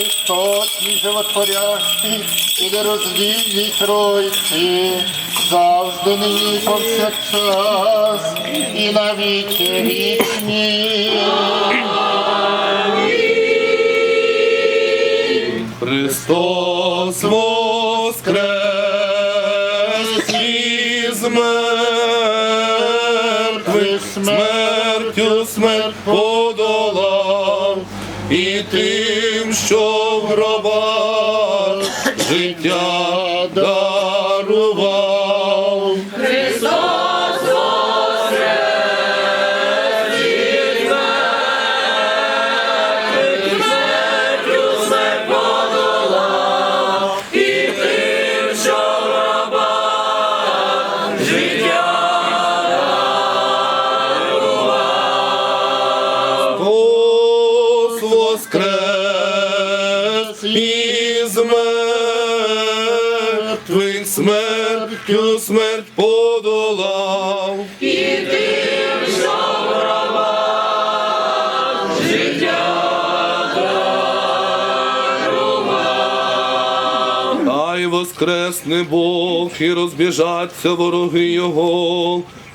істотні, животворящі і нерозвільні Тройці, завжди нині повсякчас, і на віки вічні. Христос воскрес із мертвих, смертю смерть подолав, і тим, що в гробах життя із мертвих, смертю смерть подолав. Хай воскресне Бог і розбіжаться вороги Його,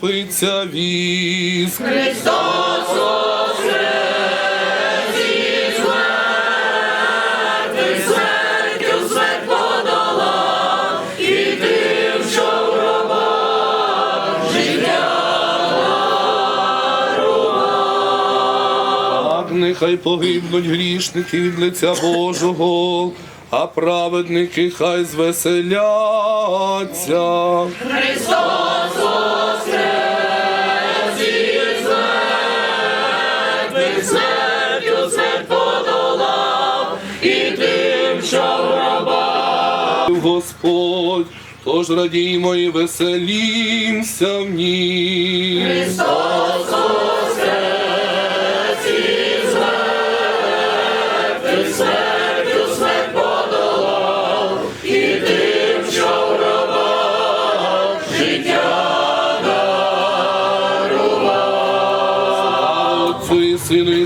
топиться віск. Так нехай погибнуть грішники від лиця Божого, а праведники хай звеселяться. Христос оселе! Весе подолав і тим, що робав, Господь, тож радіймо і веселімся в ній. Отцю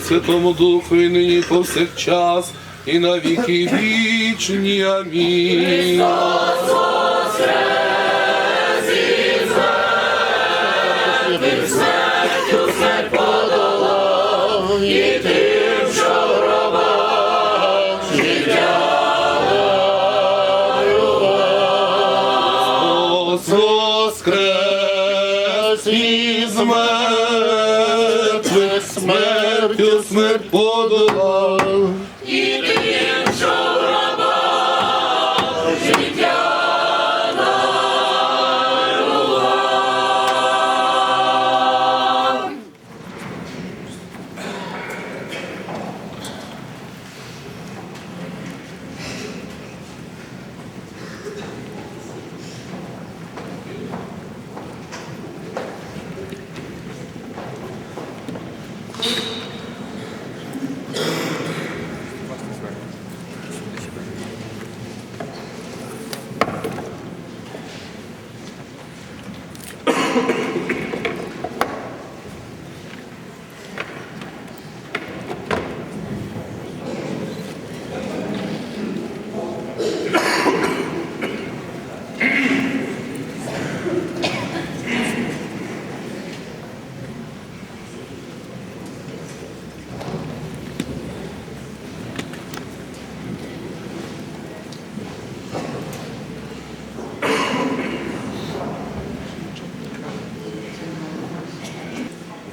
Святому Духу, і нині повсякчас, і на віки вічні. Амінь.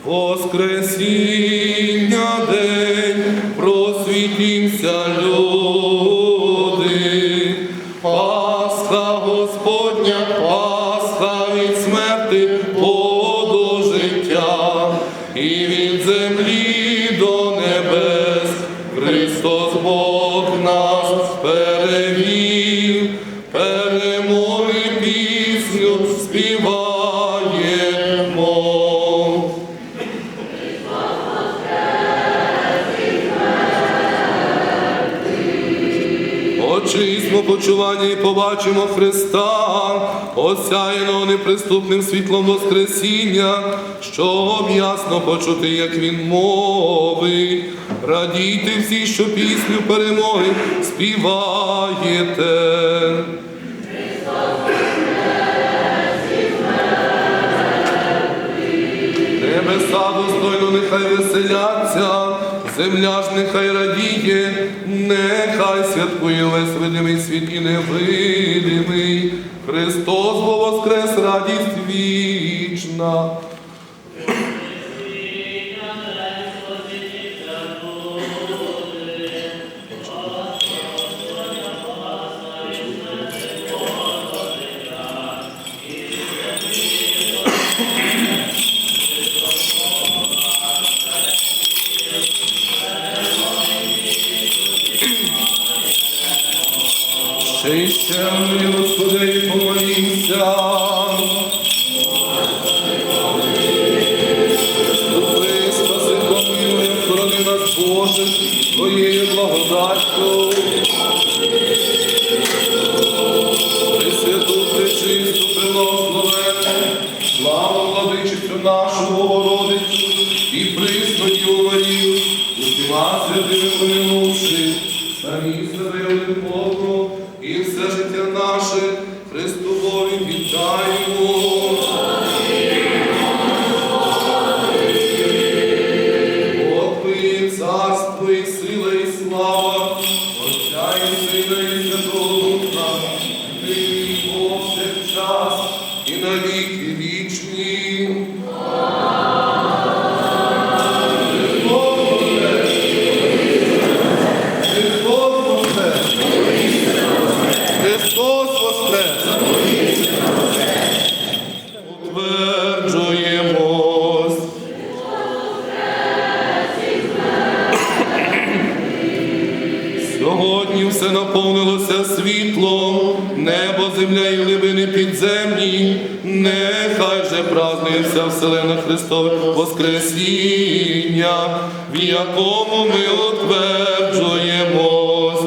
Воскресіння день, просвітімся, люди. Почування і побачимо Христа, осяяного неприступним світлом Воскресіння, щоб ясно почути, як Він мовить. Радійте всі, що пісню перемоги співаєте. Небеса достойно нехай веселяться, земля ж нехай радіє, нехай святкує весь видимий світ і невидимий. Христос бо воскрес радість вічна. Ще мені, Господи, помолімся. Дури, спаси, помилуй, охорони нас, Боже, Твоєю благодаттю. Пресвяту, пречисту, прилословену, славу владичицю нашу Богородицю і присну Діву Марію, усіма святими помінувши, Христове Воскресіння, в якому ми утверджуємось.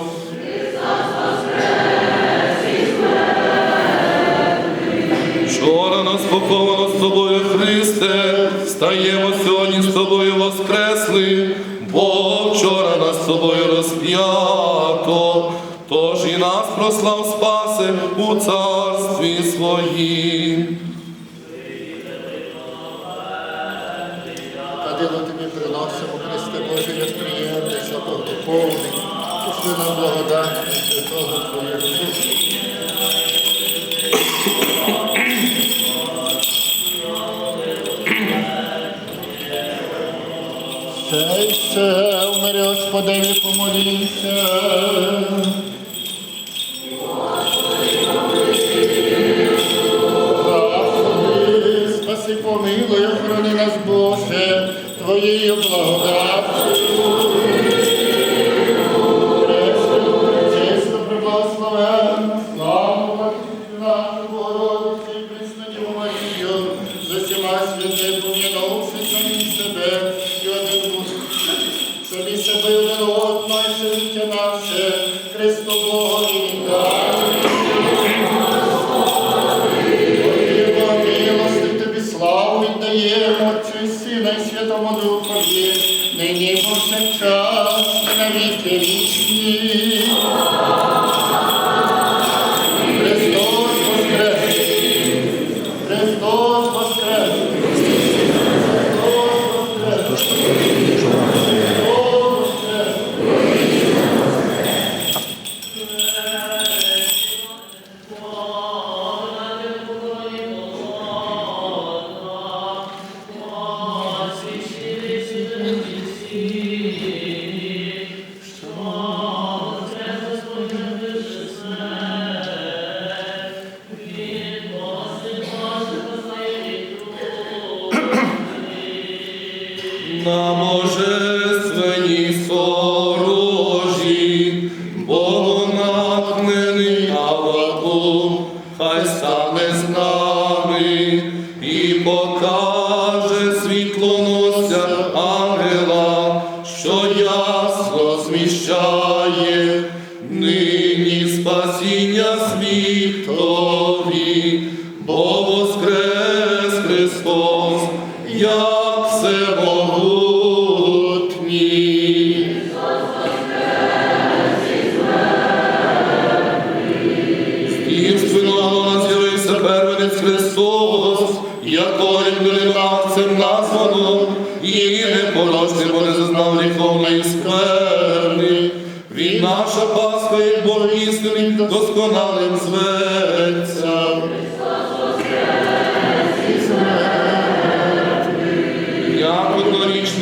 Вчора нас поховано з тобою, Христе, стаємо сьогодні з тобою воскресли, бо вчора нас з тобою розп'ято, тож і нас прослав спаси у царстві своїм. Пошли Святого Твоєго Духа. Ще ще, помолімся. Спаси, помилуй, охорони нас, Боже, Твоєю благодаттю. На божественній сторожі, Богонахнений Авакум, хай стане з і покаже світло нося ангела, що ясно звіщає нині спасіння світові, бо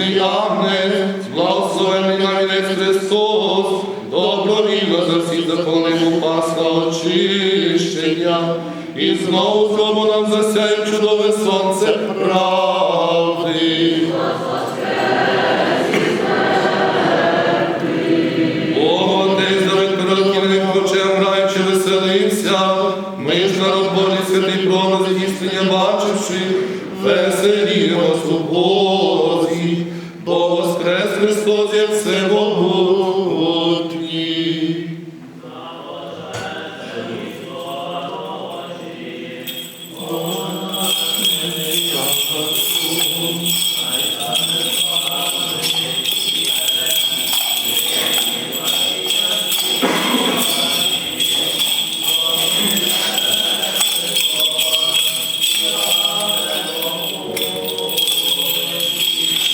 однорічний агнець, благословений Христос, добровільно за всі закони Пасха очищення, і знову знову нам засяє чудове сонце правди. Бог Отець Давид перед хочем граючи веселився, ми ж народ Божий святий промис істиння бачивши, веселімось у Бозі, бо воскрес Христос як всемогутній.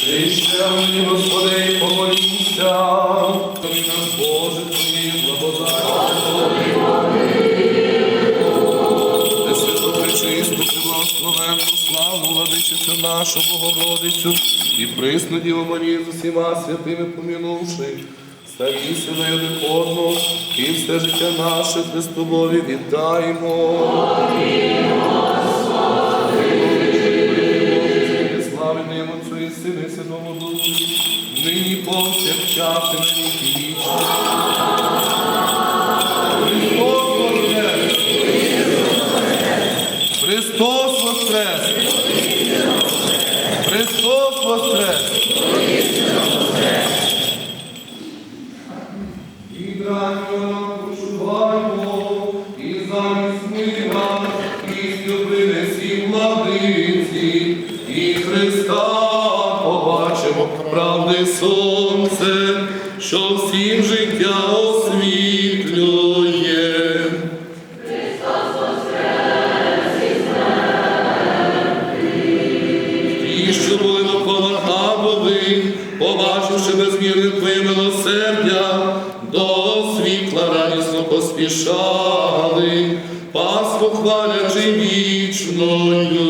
Прийшли мені, Господи, помолімся. Тобі наш Боже, Твої благодаті. Пресвяту, пречисту, приблагословенну, славну владичицю нашу Богородицю і присну Діву з усіма святими помінувши. Старійся на один одного, і все життя наше Христові віддаємо. Слави і Святому Духу, нині повсякчас і на віки. Христос воскрес! Христос воскрес! І драньо почуваємо, і замість мира, пісню принесі владиці, і Христа побачимо правди сонце, що всім життя освітлює. Ті, що були довкола Хабових, побачивши безмірне твоє милосердя, до світла радісно поспішали, Пасху хвалячи вічною.